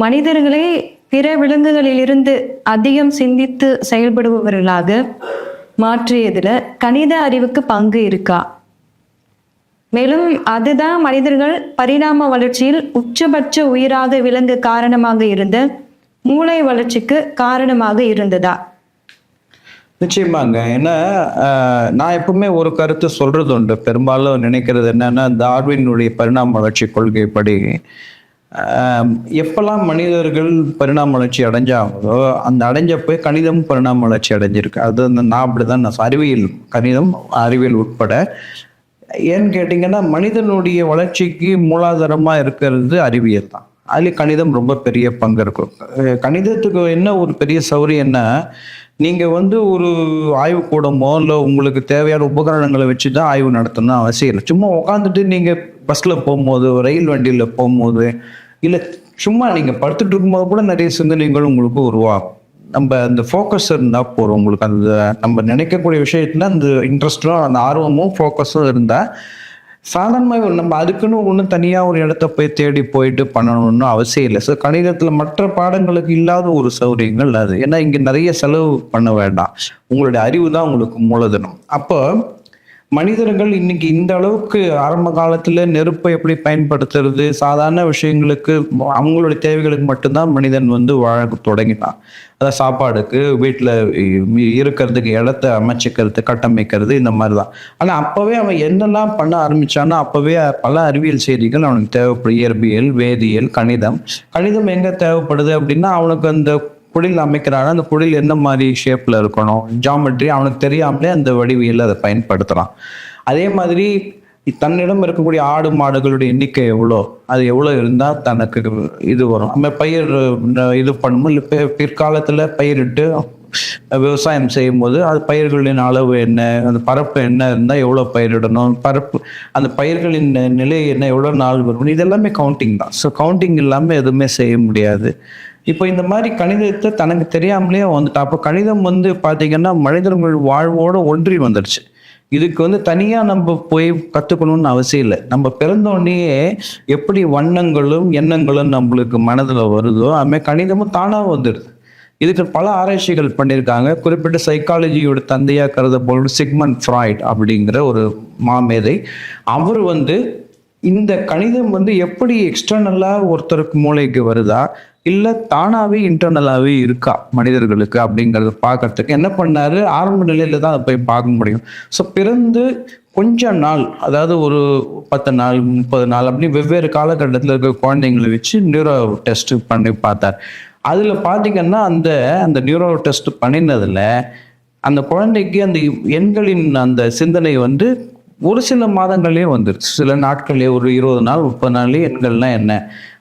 மனிதர்களை பிற விலங்குகளிலிருந்து அதிகம் சிந்தித்து செயல்படுபவர்களாக மாற்றியதுல கணித அறிவுக்கு பங்கு இருக்கா? மேலும் அதுதான் மனிதர்கள் பரிணாம வளர்ச்சியில் உச்சபட்ச உயிராக விலங்கு காரணமாக இருந்த மூளை வளர்ச்சிக்கு காரணமாக இருந்ததா? நிச்சயமாங்க. ஏன்னா நான் எப்பவுமே ஒரு கருத்து சொல்றது உண்டு பெரும்பாலும் நினைக்கிறது என்னன்னா டார்வினுடைய பரிணாம வளர்ச்சி கொள்கைப்படி எப்பெல்லாம் மனிதர்கள் பரிணாம வளர்ச்சி அடைஞ்சாங்களோ அந்த அடைஞ்சப்போ கணிதம் பரிணாம வளர்ச்சி அடைஞ்சிருக்கு. அது அந்த நான் அப்படி தான் நான் அறிவியல் கணிதம் அறிவியல் உட்பட. ஏன்னு கேட்டிங்கன்னா மனிதனுடைய வளர்ச்சிக்கு மூலாதாரமாக இருக்கிறது அறிவியல் தான். அதில் கணிதம் ரொம்ப பெரிய பங்கு இருக்கும். கணிதத்துக்கு என்ன ஒரு பெரிய சௌரியம்னா நீங்கள் வந்து ஒரு ஆய்வுக்கூடமோ இல்லை உங்களுக்கு தேவையான உபகரணங்களை வச்சு தான் ஆய்வு நடத்தணும்னு அவசியம் இல்லை. சும்மா உட்காந்துட்டு நீங்கள் பஸ்ஸில் போகும்போது ரயில் வண்டியில் போகும்போது இல்லை சும்மா நீங்கள் படுத்துட்டு இருக்கும்போது கூட நிறைய சிந்தனைகள் உங்களுக்கு உருவாகும். நம்ம அந்த ஃபோக்கஸ் இருந்தால் போதும். உங்களுக்கு அந்த நம்ம நினைக்கக்கூடிய விஷயத்துல அந்த இன்ட்ரெஸ்டும் அந்த ஆர்வமும் ஃபோக்கஸும் இருந்தால் சாதாரணமாக நம்ம அதுக்குன்னு ஒன்றும் தனியாக ஒரு இடத்த போய் தேடி போயிட்டு பண்ணணும்னு அவசியம் இல்லை. ஸோ கணிதத்தில் மற்ற பாடங்களுக்கு இல்லாத ஒரு சௌகரியங்கள் அது. ஏன்னா இங்கே நிறைய செலவு பண்ண வேண்டாம். உங்களுடைய அறிவு தான் உங்களுக்கு மூலதனம். அப்போ மனிதர்கள் இன்னைக்கு இந்த அளவுக்கு ஆரம்ப காலத்துல நெருப்பை எப்படி பயன்படுத்துறது? சாதாரண விஷயங்களுக்கு அவங்களுடைய தேவைகளுக்கு மட்டும்தான் மனிதன் வந்து வாழ தொடங்கினான். அதாவது சாப்பாடுக்கு வீட்டில் இருக்கிறதுக்கு இடத்த அமைச்சிக்கிறது கட்டமைக்கிறது இந்த மாதிரி தான் ஆனால் அப்போவே அவன் என்னெல்லாம் பண்ண ஆரம்பிச்சானோ அப்போவே பல அறிவியல் செய்திகள் அவனுக்கு தேவைப்படும். இயற்பியல் வேதியியல் கணிதம். கணிதம் எங்கே தேவைப்படுது அப்படின்னா அவனுக்கு அந்த குடில் அமைக்கிறானா? அந்த குடில் எந்த மாதிரி ஷேப்ல இருக்கணும்? ஜாமெட்ரி அவனுக்கு தெரியாமலே அந்த வடிவியல் அதை பயன்படுத்துறான். அதே மாதிரி தன்னிடம் இருக்கக்கூடிய ஆடு மாடுகளுடைய எண்ணிக்கை எவ்வளோ? அது எவ்வளோ இருந்தால் தனக்கு இது வரும். நம்ம பயிர் இது பண்ணும்போது இல்லை பிற்காலத்தில் பயிரிட்டு விவசாயம் செய்யும்போது அது பயிர்களின் அளவு என்ன? அந்த பரப்பு என்ன இருந்தால் எவ்வளோ பயிரிடணும்? பரப்பு அந்த பயிர்களின் நிலை என்ன? எவ்வளோ நாள் வரும்? இதெல்லாமே கவுண்டிங் தான். ஸோ கவுண்டிங் இல்லாமல் எதுவுமே செய்ய முடியாது. இப்போ இந்த மாதிரி கணிதத்தை தனக்கு தெரியாமலே வந்துட்டா அப்போ கணிதம் வந்து பார்த்தீங்கன்னா மனிதர்கள் வாழ்வோடு ஒன்றி வந்துடுச்சு இதுக்கு வந்து தனியாக நம்ம போய் கற்றுக்கணும்னு அவசியம் இல்லை. நம்ம பிறந்தோடனேயே எப்படி வண்ணங்களும் எண்ணங்களும் நம்மளுக்கு மனதில் வருதோ அதுமாதிரி கணிதமும் தானாக வந்துடுது இதுக்கு பல ஆராய்ச்சிகள் பண்ணியிருக்காங்க. குறிப்பிட்ட சைக்காலஜியோட தந்தையா கருதப்படும் சிக்மன் ஃப்ராய்ட் அப்படிங்கிற ஒரு மாமேதை. அவர் வந்து இந்த கணிதம் வந்து எப்படி எக்ஸ்டர்னலாக ஒருத்தருக்கு மூளைக்கு வருதா இல்லை தானாகவே இன்டர்னலாகவே இருக்கா மனிதர்களுக்கு அப்படிங்கிறத பார்க்கறதுக்கு என்ன பண்ணாரு? ஆரம்ப நிலையில தான் அதை போய் பார்க்க முடியும். ஸோ பிறந்து கொஞ்ச நாள் அதாவது ஒரு பத்து நாள் முப்பது நாள் அப்படி வெவ்வேறு காலகட்டத்தில் இருக்கிற குழந்தைங்களை வச்சு நியூரோ டெஸ்ட் பண்ணி பார்த்தார். அதில் பார்த்தீங்கன்னா அந்த அந்த நியூரோ டெஸ்ட் பண்ணினதில் அந்த குழந்தைக்கு அந்த எண்களின் அந்த சிந்தனை வந்து ஒரு சில மாதங்களே வந்துருச்சு. சில நாட்களே ஒரு இருபது நாள் முப்பது நாள்லேயே எண்கள்லாம் என்ன?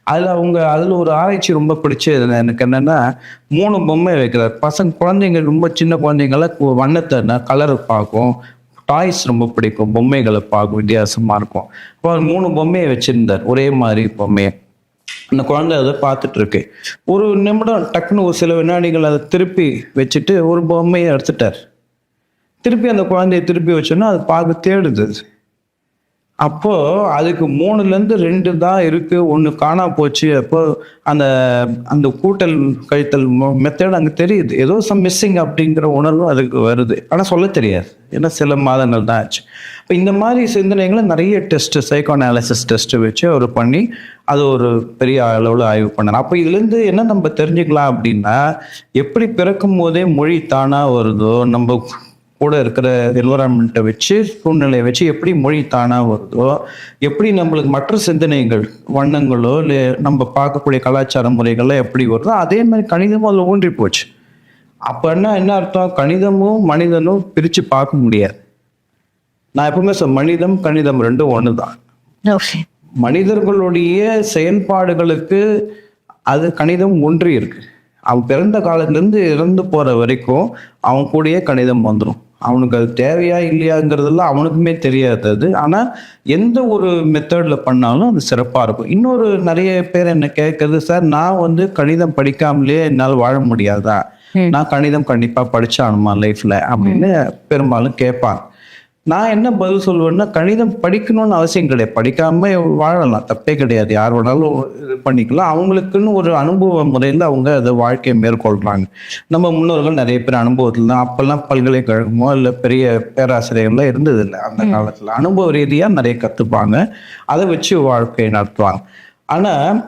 அதில் அவங்க அதில் ஒரு ஆராய்ச்சி ரொம்ப பிடிச்சது எனக்கு என்னென்னா மூணு பொம்மை வைக்கிறார். பசங்க குழந்தைங்க ரொம்ப சின்ன குழந்தைங்கள வண்ணத்தை கலர் பார்க்கும். டாய்ஸ் ரொம்ப பிடிக்கும். பொம்மைகளை பார்க்கும். வித்தியாசமாக இருக்கும். இப்போ அவர் மூணு பொம்மையை வச்சுருந்தார். ஒரே மாதிரி பொம்மையை. அந்த குழந்தை அதை பார்த்துட்டு இருக்கு. ஒரு நிமிடம் டக்குன்னு ஒரு சில வினாடிகள் அதை திருப்பி வச்சுட்டு ஒரு பொம்மையை எடுத்துட்டார். திருப்பி அந்த குழந்தைய திருப்பி வச்சோன்னா அது பார்க்க தேடுது. அப்போ அதுக்கு மூணுலேருந்து ரெண்டு தான் இருக்கு. ஒன்று காணா போச்சு. அப்போ அந்த அந்த கூட்டல் கழித்தல் மெத்தட் அங்கே தெரியுது. ஏதோ சம் மிஸ்ஸிங் அப்படிங்கிற உணர்வு அதுக்கு வருது. ஆனால் சொல்ல தெரியாது. ஏன்னா சில மாதங்கள் தான் ஆச்சு. இப்போ இந்த மாதிரி சிந்தனைகளை நிறைய டெஸ்ட் சைக்கோ அனாலிசிஸ் டெஸ்ட் வச்சு அவர் பண்ணி அது ஒரு பெரிய அளவில் ஆய்வு பண்ணார். அப்போ இதுலேருந்து என்ன நம்ம தெரிஞ்சுக்கலாம் அப்படின்னா எப்படி பிறக்கும் போதே மொழி தானாக வருதோ நம்ம கூட இருக்கிற என்வரான்மெண்ட்டை வச்சு சூழ்நிலையை வச்சு எப்படி மொழி தானாக வருதோ எப்படி நம்மளுக்கு மற்ற சிந்தனைகள் வண்ணங்களோ இல்லை நம்ம பார்க்கக்கூடிய கலாச்சார முறைகளோ எப்படி வருதோ அதே மாதிரி கணிதமும் அதில் ஊன்றி போச்சு. அப்போ என்ன அர்த்தம்? கணிதமும் மனிதனும் பிரித்து பார்க்க முடியாது. நான் எப்பவுமே சொல் மனிதம் கணிதம் ரெண்டும் ஒன்று தான் மனிதர்களுடைய செயல்பாடுகளுக்கு அது கணிதம் ஒன்றி இருக்கு. அவன் பிறந்த காலத்துலேருந்து இறந்து போற வரைக்கும் அவன் கூடயே கணிதம் வந்துடும் அவனுக்கு அது தேவையா இல்லையாங்கிறதெல்லாம் அவனுக்குமே தெரியாது அது ஆனால் எந்த ஒரு மெத்தடில் பண்ணாலும் அது சிறப்பாக இருக்கும். இன்னொரு நிறைய பேர் என்ன கேட்கறது சார் நான் வந்து கணிதம் படிக்காமலே என்னால் வாழ முடியாதா? நான் கணிதம் கண்டிப்பாக படிச்சானுமா லைஃப்ல? அப்படின்னு பெரும்பாலும் கேட்பாங்க. நான் என்ன பதில் சொல்லுவேன்னா கணிதம் படிக்கணும்னு அவசியம் கிடையாது. படிக்காம வாழலாம். தப்பே கிடையாது. யார் வேணாலும் இது பண்ணிக்கலாம். அவங்களுக்குன்னு ஒரு அனுபவ முறையில் அவங்க அதை வாழ்க்கையை மேற்கொள்றாங்க. நம்ம முன்னோர்கள் நிறைய பேர் அனுபவத்தில் தான். அப்பெல்லாம் பல்கலைக்கழகமோ இல்லை பெரிய பேராசிரியர்களோ இருந்தது இல்லை அந்த காலத்தில். அனுபவ ரீதியாக நிறைய கற்றுப்பாங்க அதை வச்சு வாழ்க்கையை நடத்துவாங்க. ஆனால்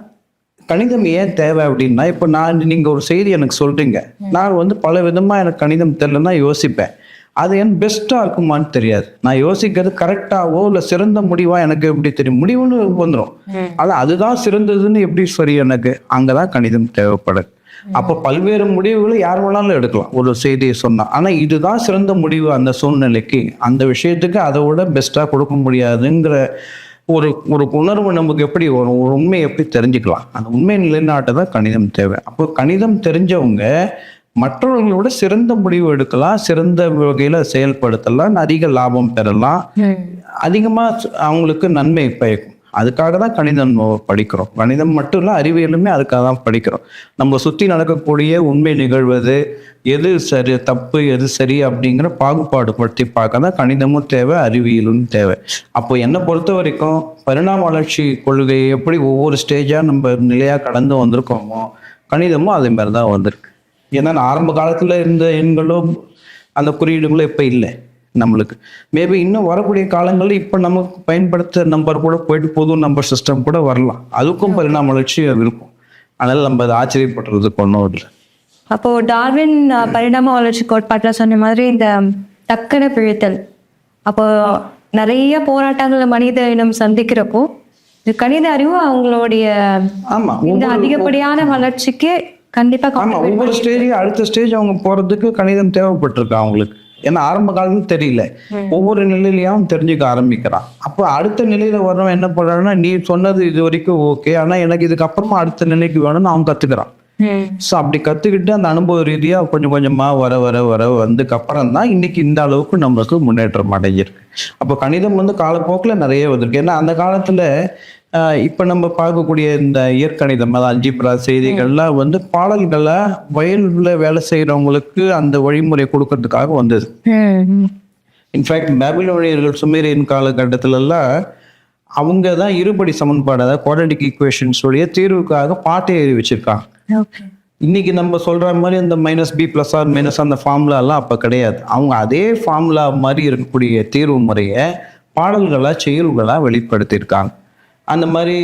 கணிதம் ஏன் தேவை அப்படின்னா இப்போ நான் நீங்கள் ஒரு செய்தி எனக்கு சொல்றீங்க. நான் வந்து பல விதமாக எனக்கு கணிதம் தெரியலன்னா யோசிப்பேன். அது என் பெஸ்ட்டாக இருக்குமான்னு தெரியாது. நான் யோசிக்கிறது கரெக்டாகவோ இல்லை சிறந்த முடிவா எனக்கு எப்படி தெரியும்? முடிவுன்னு வந்துடும் ஆனால் அதுதான் சிறந்ததுன்னு எப்படி சரி எனக்கு? அங்கே தான் கணிதம் தேவைப்படுது. அப்போ பல்வேறு முடிவுகளை யார் வேணாலும் எடுக்கலாம். ஒரு செய்தியை சொன்னா. ஆனால் இதுதான் சிறந்த முடிவு அந்த சூழ்நிலைக்கு. அந்த விஷயத்துக்கு அதை விட பெஸ்ட்டாக கொடுக்க முடியாதுங்கிற ஒரு ஒரு உணர்வு நமக்கு எப்படி வரும்? ஒரு உண்மையை எப்படி தெரிஞ்சுக்கலாம்? அந்த உண்மை நிலைநாட்ட தான் கணிதம் தேவை. அப்போ கணிதம் தெரிஞ்சவங்க மற்றவர்களோட சிறந்த முடிவு எடுக்கலாம் சிறந்த வகையில் செயல்படுத்தலாம் அதிக லாபம் பெறலாம். அதிகமாக அவங்களுக்கு நன்மை பயக்கும். அதுக்காக தான் கணிதம் படிக்கிறோம். கணிதம் மட்டும் இல்லை அறிவியலுமே அதுக்காக தான் படிக்கிறோம். நம்ம சுற்றி நடக்கக்கூடிய உண்மை நிகழ்வது எது சரி தப்பு எது சரி அப்படிங்கிற பாகுபாடு படுத்தி பார்க்க தான் கணிதமும் தேவை அறிவியலும் தேவை. அப்போ என்னை பொறுத்த வரைக்கும் பரிணாம வளர்ச்சி கொள்கை எப்படி ஒவ்வொரு ஸ்டேஜாக நம்ம நிலையாக கடந்து வந்திருக்கோமோ கணிதமும் அதே மாதிரி தான் வந்திருக்கு. ஏன்னா ஆரம்ப காலத்தில் இருந்த எண்களும் அந்த குறியீடுகளும் இப்போ இல்லை நம்மளுக்கு. மேபி இன்னும் வரக்கூடிய காலங்களில் இப்போ நமக்கு பயன்படுத்த நம்பர் கூட போயிட்டு புது நம்பர் சிஸ்டம் கூட வரலாம். அதுக்கும் பரிணாம வளர்ச்சி இருக்கும். அதனால நம்ம அதை ஆச்சரியப்படுறதுக்கு ஒன்றும் இல்லை. அப்போ டார்வின் பரிணாம வளர்ச்சி கோட்பாட்டில் சொன்ன மாதிரி இந்த டக்குன பிழைத்தல். அப்போ நிறைய போராட்டங்களை மனித இனம் சந்திக்கிறப்போ இந்த கணித அறிவு அவங்களுடைய ஆமா இந்த அதிகப்படியான வளர்ச்சிக்கு கண்டிப்பா ஆமா ஒவ்வொரு ஸ்டேஜையும் அடுத்த ஸ்டேஜ் அவங்க போறதுக்கு கணிதம் தேவைப்பட்டிருக்கு அவங்களுக்கு? ஏன்னா ஆரம்ப காலத்துல தெரியல. ஒவ்வொரு நிலையிலயும் தெரிஞ்சுக்க ஆரம்பிக்கிறான். அப்போ அடுத்த நிலையில வர்றவன் என்ன பண்றான்னா நீ சொன்னது இது வரைக்கும் ஓகே ஆனா எனக்கு இதுக்கு அப்புறமா அடுத்த நிலைக்கு வேணும்னு அவன் கத்துக்கிறான். ம். ஸோ அப்படி கத்துக்கிட்டு அந்த அனுபவ ரீதியா கொஞ்சம் கொஞ்சமா வர வர வர வந்ததுக்கு அப்புறம் தான் இன்னைக்கு இந்த அளவுக்கு நம்மளுக்கு முன்னேற்றம் அடைஞ்சிருக்கு. அப்போ கணிதம் வந்து காலப்போக்கில் நிறைய வந்திருக்கு. ஏன்னா அந்த காலத்துல இப்ப நம்ம பார்க்கக்கூடிய இந்த இயற்கணிதம் அதாவது அல்ஜிப்ரா செய்திகள்லாம் வந்து பாடல்களை வயல்ல வேலை செய்யறவங்களுக்கு அந்த வழிமுறை கொடுக்கறதுக்காக வந்தது. இன்ஃபேக்ட் பேபிலோனியர்கள் சுமேரியன் காலகட்டத்திலலாம் அவங்க தான் இருபடி சமன்பாடு அதாவது குவாட்ரட்டிக் ஈக்குவேஷன்ஸ் உடைய தீர்வுக்காக பாட்டை எழுதி வச்சிருக்காங்க. இன்னைக்கு நம்ம சொல்ற மாதிரி இந்த minus B plus R minus அந்த ஃபார்முலா எல்லாம் அப்ப கிடையாது. அவங்க அதே ஃபார்முலா மாதிரி இருக்கக்கூடிய தீர்வு முறையை பாடல்களா செயல்களா வெளிப்படுத்தியிருக்காங்க. அந்த மாதிரி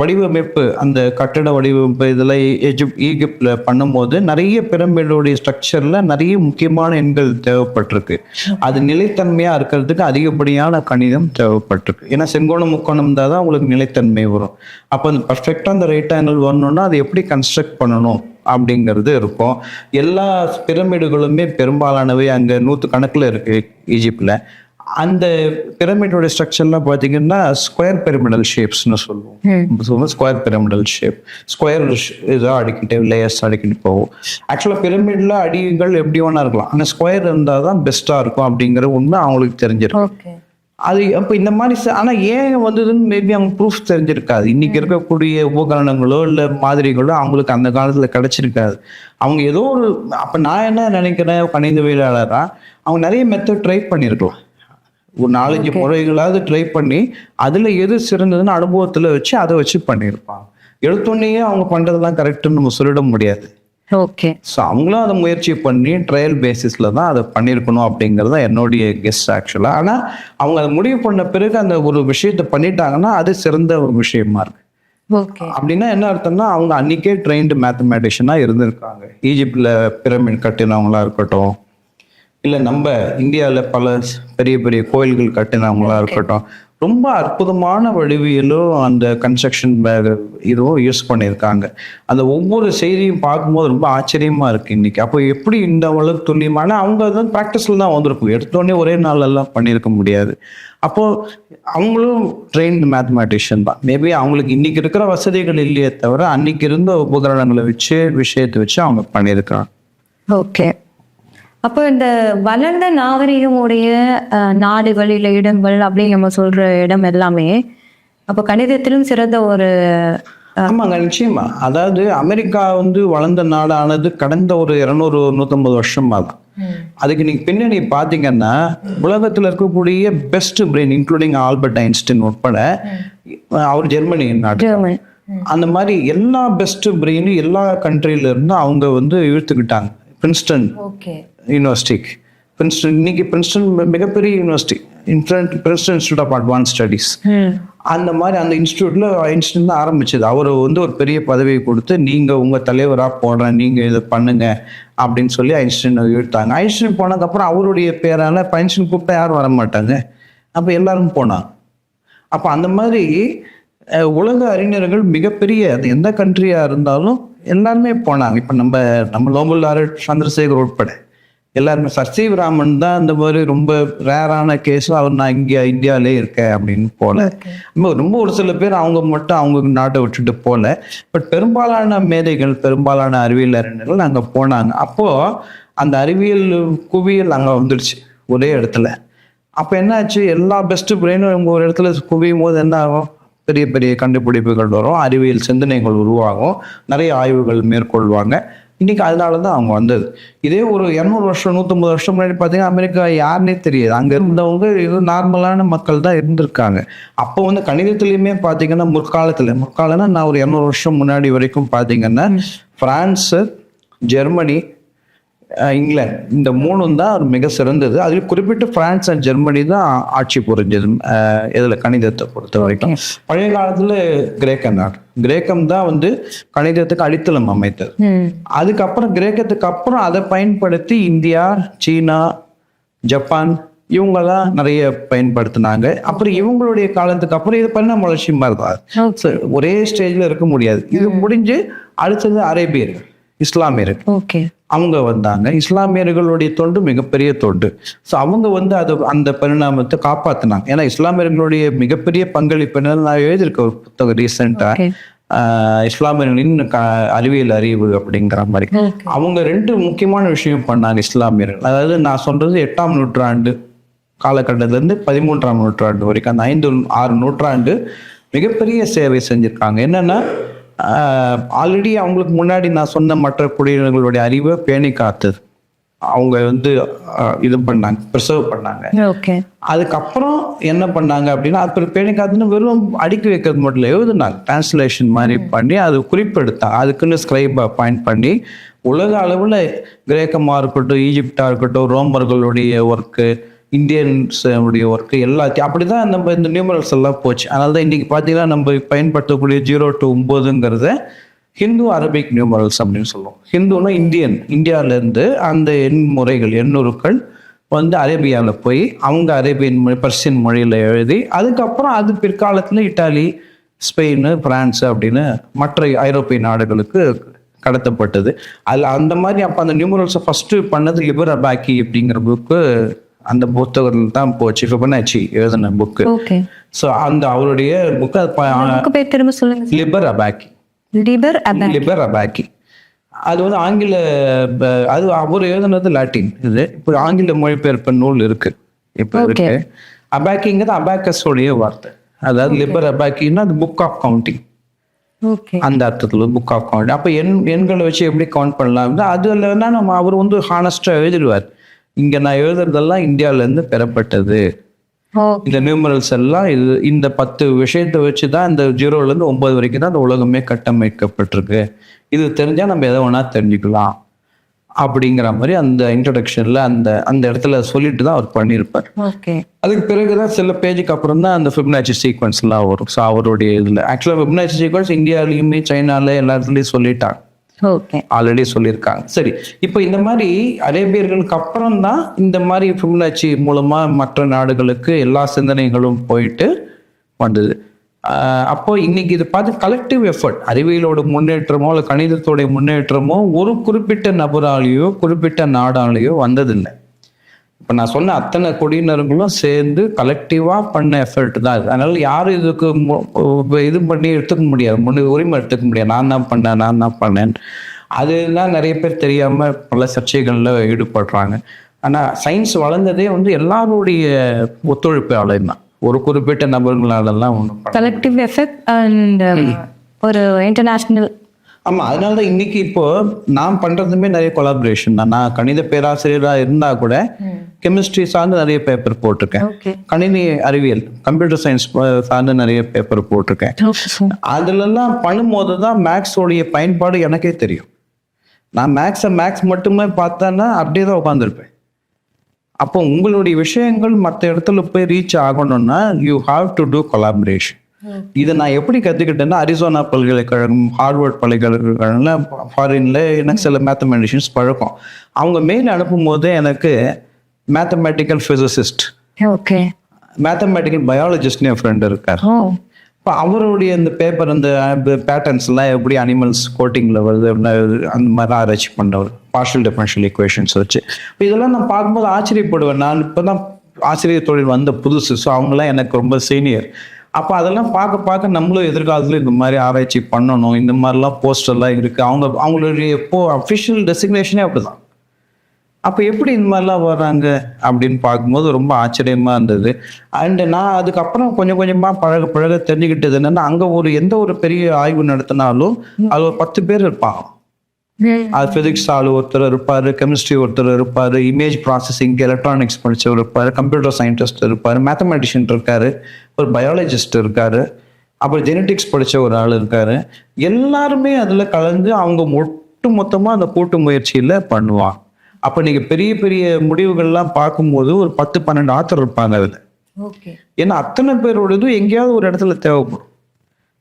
வடிவமைப்பு அந்த கட்டட வடிவமைப்பு இதில் எஜிப் ஈகிப்டில் பண்ணும்போது நிறைய பிரமிடோடைய ஸ்ட்ரக்சரில் நிறைய முக்கியமான எண்கள் தேவைப்பட்டிருக்கு. அது நிலைத்தன்மையாக இருக்கிறதுக்கு அதிகப்படியான கணிதம் தேவைப்பட்டிருக்கு. ஏன்னா செங்கோணம் முக்கோணம் இருந்தால் தான் உங்களுக்கு நிலைத்தன்மை வரும். அப்போ அந்த பர்ஃபெக்டாக அந்த ரைட் ஆங்கிள் வரணும்னா அதை எப்படி கன்ஸ்ட்ரக்ட் பண்ணணும் அப்படிங்கிறது இருக்கும். எல்லா பிரமிடுகளுமே பெரும்பாலானவை அங்கே நூற்று கணக்கில் இருக்குது ஈஜிப்டில் அந்த பிரமிடோட ஸ்ட்ரக்சர்லாம் பார்த்தீங்கன்னா ஸ்கொயர் பிரமிடல் ஷேப்ஸ்னு சொல்லுவோம். ஸ்கொயர் பிரமிடல் ஷேப் ஸ்கொயர் இதாக அடிக்கிட்டு லேயர்ஸ் அடிக்கிட்டு போகும். ஆக்சுவலாக பிரமிடில் அடிகள் எப்படி வேணா இருக்கலாம். ஆனால் ஸ்கொயர் இருந்தால் தான் பெஸ்ட்டாக இருக்கும் அப்படிங்கிற உண்மை அவங்களுக்கு தெரிஞ்சிருக்கும். அது அப்போ இந்த மாதிரி ச- ஆனா ஏன் வந்ததுன்னு மேபி அவங்க ப்ரூஃப் தெரிஞ்சிருக்காது. இன்னைக்கு இருக்கக்கூடிய உபகரணங்களோ இல்லை மாதிரிகளோ அவங்களுக்கு அந்த காலத்துல கிடைச்சிருக்காது. அவங்க ஏதோ ஒரு அப்ப நான் என்ன நினைக்கிறேன் கணிதவியலாளரா அவங்க நிறைய மெத்தட் ட்ரை பண்ணியிருக்கலாம் ஒரு நாலஞ்சு முறைகளாவது ட்ரை பண்ணி அதுல எது சிறந்ததுன்னு அனுபவத்துல வச்சு அதை வச்சு பண்ணியிருப்பாங்க எடுத்தோடனேயே அவங்க பண்றதெல்லாம் கரெக்டுன்னு நம்ம சொல்லிட முடியாது. ஓகே ஸோ அவங்களும் அதை முயற்சி பண்ணி ட்ரையல் பேசிஸில் தான் அதை பண்ணியிருக்கணும் அப்படிங்கிறது தான் என்னுடைய கெஸ்ட் ஆக்சுவலாக ஆனால் அவங்க அதை முடிவு பண்ண பிறகு அந்த ஒரு விஷயத்தை பண்ணிட்டாங்கன்னா அது சிறந்த ஒரு விஷயமா இருக்கு. அப்படின்னா என்ன அர்த்தம்னா அவங்க அன்னைக்கே ட்ரெயின்டு மேத்தமேட்டிஷனாக இருந்திருக்காங்க. ஈஜிப்டில் பிரமிட் கட்டினவங்களா இருக்கட்டும் இல்லை நம்ம இந்தியாவில் பல பெரிய பெரிய கோயில்கள் கட்டினவங்களா இருக்கட்டும் ரொம்ப அற்புதமான வடிவியலும் அந்த கன்ஸ்ட்ரக்ஷன் இதுவும் யூஸ் பண்ணியிருக்காங்க. அந்த ஒவ்வொரு செய்தியும் பார்க்கும்போது ரொம்ப ஆச்சரியமா இருக்கு இன்னைக்கு. அப்போ எப்படி இந்த அளவுக்கு துல்லியமான அவங்க தான் ப்ராக்டிஸில் தான் வந்திருக்கும். எடுத்தோடனே ஒரே நாளெல்லாம் பண்ணியிருக்க முடியாது. அப்போ அவங்களும் ட்ரெயின்டு மேத்தமேட்டிஷியன் தான். மேபி அவங்களுக்கு இன்னைக்கு இருக்கிற வசதிகள் இல்லையே தவிர அன்னைக்கு இருந்த உபகரணங்களை வச்சு விஷயத்தை வச்சு அவங்க பண்ணியிருக்காங்க ஓகே அப்போ இந்த வளர்ந்த நாகரிகமுடைய நாடுகள் இல்லை இடங்கள் அப்படின்னு நம்ம சொல்ற இடம் எல்லாமே அப்போ கணிதத்திலும் சிறந்த ஒரு ஆமாங்க நிச்சயமா. அதாவது அமெரிக்கா வந்து வளர்ந்த நாடானது கடந்த ஒரு இருநூறு நூற்றம்பது வருஷமா தான் அதுக்கு நீங்க பின்னணி பார்த்தீங்கன்னா உலகத்துல இருக்கக்கூடிய best brain including Albert Einstein உட்பட அவர் ஜெர்மனி நாட்டு ஜெர்மன். அந்த மாதிரி எல்லா பெஸ்ட் பிரெயினும் எல்லா கண்ட்ரில இருந்து அவங்க வந்து இழுத்துக்கிட்டாங்க. பிரின்ஸ்டன் யூனிவர்சிட்டிக்கு பிரின்ஸ்டன் இன்னைக்கு பிரின்ஸ்டன் மிகப்பெரிய university. Princeton institute of advance studies அந்த மாதிரி அந்த இன்ஸ்டியூட்ல ஐன்ஸ்டைன் தான் ஆரம்பிச்சது. அவர் வந்து ஒரு பெரிய பதவியை கொடுத்து நீங்க உங்க தலைவரா போடுறேன் நீங்க இதை பண்ணுங்க அப்படின்னு சொல்லி ஐன்ஸ்டைன் இழுத்தாங்க. ஐன்ஸ்டைன் போனதுக்கப்புறம் அவருடைய பேரால இப்ப ஐன்ஸ்டைன் கூப்பிட்டா யாரும் வர மாட்டாங்க. அப்ப எல்லாரும் போனாங்க. அப்ப அந்த மாதிரி உலக அறிஞர்கள் மிகப்பெரிய அது எந்த கண்ட்ரியா இருந்தாலும் எல்லாருமே போனாங்க. இப்போ நம்ம நம்ம நோபல் சந்திரசேகர் உட்பட. எல்லாருமே சர்சீவ் ராமன் தான் இந்த மாதிரி ரொம்ப ரேரான கேஸும் அவர் நான் இங்கே இந்தியாவிலே இருக்கேன் அப்படின்னு போல. ரொம்ப ரொம்ப ஒரு சில பேர் அவங்க மட்டும் அவங்க நாட்டை விட்டுட்டு போல. பட் பெரும்பாலான மேதைகள் பெரும்பாலான அறிவியல் அறிஞர்கள் அங்கே போனாங்க. அப்போது அந்த அறிவியல் குவியல் அங்கே வந்துடுச்சு ஒரே இடத்துல. அப்போ என்னாச்சு? எல்லா பெஸ்ட் பிரெயினும் ஒரு இடத்துல குவியும் போது என்ன ஆகும் பெரிய பெரிய கண்டுபிடிப்புகள் வரும் அறிவியல் சிந்தனைகள் உருவாகும் நிறைய ஆய்வுகள் மேற்கொள்வாங்க. இன்னைக்கு அதனால தான் அவங்க வந்தது. இதே ஒரு இரநூறு வருஷம் நூற்றம்பது வருஷம் முன்னாடி பார்த்தீங்கன்னா அமெரிக்கா யாருன்னே தெரியாது. அங்கே இருந்தவங்க இது நார்மலான மக்கள் தான் இருந்திருக்காங்க. அப்போ வந்து கணிதத்துலேயுமே பார்த்தீங்கன்னா முற்காலத்தில் முற்காலம்னா நான் ஒரு இரநூறு வருஷம் முன்னாடி வரைக்கும் பார்த்தீங்கன்னா பிரான்ஸு ஜெர்மனி இங்கிலாந்து. இந்த மூணும் தான் ஒரு மிக சிறந்தது. அதில் குறிப்பிட்டு பிரான்ஸ் அண்ட் ஜெர்மனி தான் ஆட்சி புரிஞ்சது. இதுல கணிதத்தை பொறுத்த வரைக்கும். பழைய காலத்துல கிரேக்க நாடு கிரேக்கம் தான் வந்து கணிதத்துக்கு அடித்தளம் அமைத்தது. அதுக்கப்புறம் கிரேக்கத்துக்கு அப்புறம் அதை பயன்படுத்தி இந்தியா சீனா ஜப்பான் இவங்கெல்லாம் நிறைய பயன்படுத்தினாங்க. அப்புறம் இவங்களுடைய காலத்துக்கு அப்புறம் இது பண்ண வளர்ச்சி மாதிரி தான் ஒரே ஸ்டேஜ்ல இருக்க முடியாது. இது முடிஞ்சு அடுத்தது அரேபியர்கள் இஸ்லாமியர்கள். ஓகே அவங்க வந்தாங்க. இஸ்லாமியர்களுடைய தொண்டு மிகப்பெரிய தொண்டு. ஸோ அவங்க வந்து அது அந்த பரிணாமத்தை காப்பாத்தினாங்க. ஏன்னா இஸ்லாமியர்களுடைய மிகப்பெரிய பங்களிப்பு நான் எழுதியிருக்க ஒரு புத்தகம் ரீசெண்டா Okay. இஸ்லாமியர்களின் க அறிவியல் அறிவு அப்படிங்கிற மாதிரி. அவங்க ரெண்டு முக்கியமான விஷயம் பண்ணாங்க இஸ்லாமியர்கள். அதாவது நான் சொல்றது எட்டாம் நூற்றாண்டு காலகட்டத்துல இருந்து பதிமூன்றாம் நூற்றாண்டு வரைக்கும். அந்த ஐந்து ஆறு நூற்றாண்டு மிகப்பெரிய சேவை செஞ்சிருக்காங்க. என்னன்னா ஆல்ரெடி அவங்களுக்கு முன்னாடி நான் சொன்ன மற்ற குடியினர்களுடைய அறிவை பேணி காத்தது. அவங்க வந்து இது பண்ணாங்க ப்ரிசர்வ் பண்ணாங்க. ஓகே அதுக்கப்புறம் என்ன பண்ணாங்க அப்படின்னா அது பேணி காத்துன்னு வெறும் அடுக்கி வைக்கிறது மட்டும் இல்லை எழுதுனாங்க. டிரான்ஸ்லேஷன் மாதிரி பண்ணி அது குறிப்பெடுத்தாங்க அதுக்குன்னு ஸ்கிரைப் பாயிண்ட் பண்ணி உலக அளவில் கிரேக்கமாக இருக்கட்டும் ஈஜிப்டா இருக்கட்டும் ரோமர்களுடைய ஒர்க்கு இந்தியன்ஸ் uh, உடைய ஒர்க்கு எல்லாத்தையும் அப்படி தான் நம்ம இந்த நியூமரல்ஸ் எல்லாம் போச்சு. அதனால தான் இன்றைக்கி பார்த்தீங்கன்னா நம்ம பயன்படுத்தக்கூடிய ஜீரோ டு ஒம்போதுங்கிறத ஹிந்து அரபிக் நியூமரல்ஸ் அப்படின்னு சொல்லுவோம். ஹிந்துனா இந்தியன் இந்தியாவிலேருந்து அந்த எண் முறைகள் எண்ணுருக்கள் வந்து அரேபியாவில் போய் அவங்க அரேபியன் மொழி பர்சியன் மொழியில் எழுதி அதுக்கப்புறம் அது பிற்காலத்தில் இட்டாலி ஸ்பெயின் பிரான்ஸ் அப்படின்னு மற்ற ஐரோப்பிய நாடுகளுக்கு கடத்தப்பட்டது. அதில் அந்த மாதிரி அப்போ அந்த நியூமரல்ஸை ஃபஸ்ட்டு பண்ணது லிபர் அபாக்கி அப்படிங்கிற புக்கு அந்த புத்தகத்தில் தான் போச்சு ஃபிபனாச்சி எழுதின புக்கு ஸோ அந்த அவருடைய புக்கு பேர் திரும்ப சொல்லுங்க லிபர் அபாக்கி லிபர் லிபர் அபாக்கி அது வந்து ஆங்கில அது அவர் எழுதுனது லாட்டின் இது இப்போ ஆங்கில மொழிபெயர்ப்பு நூல் இருக்கு. இப்போ இருக்கு. அபாக்கிங்கிறது அபாக்கஸ் உடைய வார்த்தை. அதாவது லிபர் அபாக்கின்னா அது புக் ஆஃப் கவுண்டிங் அந்த அர்த்தத்துல புக் ஆஃப் கவுண்ட் அப்போ எண் எண்களை வச்சு எப்படி கவுண்ட் பண்ணலாம்? அதுலன்னா நம்ம அவர் வந்து ஹானஸ்டா எழுதிடுவார். இங்க நான் எழுதுறதெல்லாம் இந்தியால இருந்து பெறப்பட்டது இந்த நியூமரல்ஸ் எல்லாம் இது இந்த பத்து விஷயத்தை வச்சு தான் இந்த ஜீரோல இருந்து ஒன்பது வரைக்கும் தான் இந்த உலகமே கட்டமைக்கப்பட்டிருக்கு. இது தெரிஞ்சா நம்ம எதை வேணா தெரிஞ்சுக்கலாம். அப்படிங்கிற மாதிரி அந்த இன்ட்ரடக்ஷன்ல அந்த அந்த இடத்துல சொல்லிட்டு தான் அவர் பண்ணியிருப்பார். ஓகே. அதுக்கு பிறகுதான் சில பேஜுக்கு அப்புறம் தான் அந்த ஃபிப்னாச்சி சீக்வன்ஸ்லாம் வரும். ஸோ அவருடைய இதில். ஆக்சுவலாக ஃபிப்னாச்சி சீக்வன்ஸ் இந்தியாவிலையுமே சைனால எல்லா இடத்துலையும் சொல்லிட்டாங்க. ஆல்ரெடி சொல்லியிருக்காங்க. சரி இப்போ இந்த மாதிரி அரேபியர்களுக்கு அப்புறம் தான் இந்த மாதிரி ஃபிப்னாச்சி மூலமா மற்ற நாடுகளுக்கு எல்லா சிந்தனைகளும் போயிட்டு வந்தது. அப்போ இன்னைக்கு இது பார்த்து கலெக்டிவ் எஃபர்ட் அறிவியலோட முன்னேற்றமோ இல்லை கணிதத்தோடைய முன்னேற்றமோ ஒரு குறிப்பிட்ட நபராலேயோ குறிப்பிட்ட நாடாலேயோ வந்ததில்லை. இப்போ நான் சொன்ன அத்தனை குடியினர்களும் சேர்ந்து கலெக்டிவாக பண்ண எஃபர்ட் தான் இது. அதனால யாரும் இதுக்கு இது பண்ணி எடுத்துக்க முடியாது. முன்னு உரிமை எடுத்துக்க முடியாது. நான் தான் பண்ணேன் நான் தான் பண்ணேன். அதுதான் நிறைய பேர் தெரியாம பல சர்ச்சைகளில் ஈடுபடுறாங்க. ஆனால் சயின்ஸ் வளர்ந்ததே வந்து எல்லாருடைய ஒத்துழைப்பாளர் தான். ஒரு குறிப்பிட்ட நபர்களாலெல்லாம் ஒன்றும் பண்ண கலெக்டிவ் எஃபெக்ட் அண்ட் ஒரு இன்டர்நேஷ்னல் ஆமா அதனால தான் இன்னைக்கு இப்போ நான் பண்றதுமே நிறைய கொலாபரேஷன் தான். நான் கணித பேராசிரியரா இருந்தா கூட கெமிஸ்ட்ரி சார்ந்து நிறைய பேப்பர் போட்டிருக்கேன். கணினி அறிவியல் கம்ப்யூட்டர் சயின்ஸ் சார்ந்து நிறைய பேப்பர் போட்டிருக்கேன். அதுலலாம் பண்ணும்போது தான் மேக்ஸோடைய பயன்பாடு எனக்கே தெரியும். நான் மேக்ஸை மேக்ஸ் மட்டுமே பார்த்தேன்னா அப்படியே தான் உட்காந்துருப்பேன் அப்போ உங்களுடைய விஷயங்கள் மற்ற இடத்துல போய் ரீச் ஆகணும்னா you have to do collaboration இதை நான் எப்படி கற்றுக்கிட்டேன்னா அரிசோனா பல்கலைக்கழகம் ஹார்வர்ட் பல்கலைக்கழகம்ல ஃபாரின்ல எனக்கு சில மேத்தமெட்டிஷியன்ஸ் பழக்கம். அவங்க மெயில் அனுப்பும் போது எனக்கு மேத்தமெட்டிக்கல் ஃபிசிசிஸ்ட் ஓகே. மேத்தமெட்டிக்கல் பயாலஜிஸ்ட்னு என் ஃப்ரெண்ட் இருக்கார். இப்போ அவருடைய இந்த பேப்பர் அந்த பேட்டர்ன்ஸ்லாம் எப்படி அனிமல்ஸ் கோட்டிங்கில் வருது அந்த மாதிரி ஆராய்ச்சி பண்ணவர் பார்ஷியல் டிஃபரன்ஷியல் ஈக்குவேஷன்ஸ் வச்சு. இப்போ இதெல்லாம் நான் பார்க்கும்போது ஆச்சரியப்படுவேன். நான் இப்போ தான் ஆசிரியர் தொழில் வந்த புதுசு ஸோ அவங்களாம் எனக்கு ரொம்ப சீனியர் அப்போ அதெல்லாம் பார்க்க பார்க்க நம்மளும் எதிர்காலத்தில் இந்த மாதிரி ஆராய்ச்சி பண்ணணும். இந்த மாதிரிலாம் போஸ்டர்லாம் இருக்குது அவங்க அவங்களுடைய எப்போ அஃபிஷியல் டெசிக்னேஷனே அப்படி தான் அப்போ எப்படி இந்த மாதிரிலாம் வர்றாங்க அப்படின்னு பார்க்கும்போது ரொம்ப ஆச்சரியமா இருந்தது. அண்ட் நான் அதுக்கப்புறம் கொஞ்சம் கொஞ்சமாக பழக பழக தெரிஞ்சுக்கிட்டது என்னன்னா அங்கே ஒரு எந்த ஒரு பெரிய ஆய்வு நடத்தினாலும் அது ஒரு பத்து பேர் இருப்பாங்க. அது ஃபிசிக்ஸ் ஆள் ஒருத்தர் இருப்பார் கெமிஸ்ட்ரி ஒருத்தர் இருப்பார் இமேஜ் ப்ராசஸிங் எலக்ட்ரானிக்ஸ் படிச்சவர் இருப்பார் கம்ப்யூட்டர் சயின்டிஸ்ட் இருப்பார் மேத்தமெட்டிஷியன் இருக்காரு ஒரு பயாலஜிஸ்ட் இருக்காரு அப்புறம் ஜெனட்டிக்ஸ் படிச்ச ஒரு ஆள் இருக்காரு. எல்லாருமே அதில் கலந்து அவங்க ஒட்டு மொத்தமாக அந்த கூட்டு முயற்சியில் பண்ணுவாங்க. அப்போ நீங்கள் பெரிய பெரிய முடிவுகள்லாம் பார்க்கும்போது ஒரு பத்து பன்னெண்டு ஆத்தர் இருப்பாங்க அதில். ஏன்னா அத்தனை பேரோடதும் எங்கேயாவது ஒரு இடத்துல தேவைப்படும்.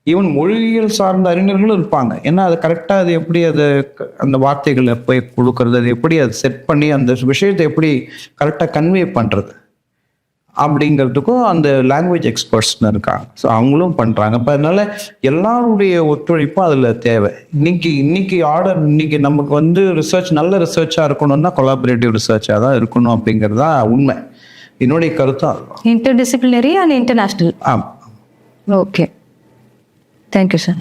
ஈவன் மொழியியல் சார்ந்த அறிஞர்களும் இருப்பாங்க. ஏன்னா அது கரெக்டாக அது எப்படி அது அந்த வார்த்தைகளை போய் கொடுக்கறது அது எப்படி அதை செட் பண்ணி அந்த விஷயத்தை எப்படி கரெக்டாக கன்வே பண்ணுறது அப்படிங்கிறதுக்கும் அந்த லாங்குவேஜ் எக்ஸ்பர்ட்ஸ்னு இருக்காங்க. ஸோ அவங்களும் பண்ணுறாங்க இப்போ அதனால எல்லாருடைய ஒத்துழைப்பும் அதில் தேவை. இன்னைக்கு இன்னைக்கு ஆர்டர் இன்னைக்கு நமக்கு வந்து ரிசர்ச் நல்ல ரிசர்ச்சாக இருக்கணும்னா கொலாபரேட்டிவ் ரிசர்ச்சாக தான் இருக்கணும் அப்படிங்கிறது தான் உண்மை. என்னுடைய கருத்தும் அதுதான். இன்டர் டிசிப்ளினரி அண்ட் இன்டர்நேஷ்னல் ஆமாம் ஓகே தேங்க்யூ சார்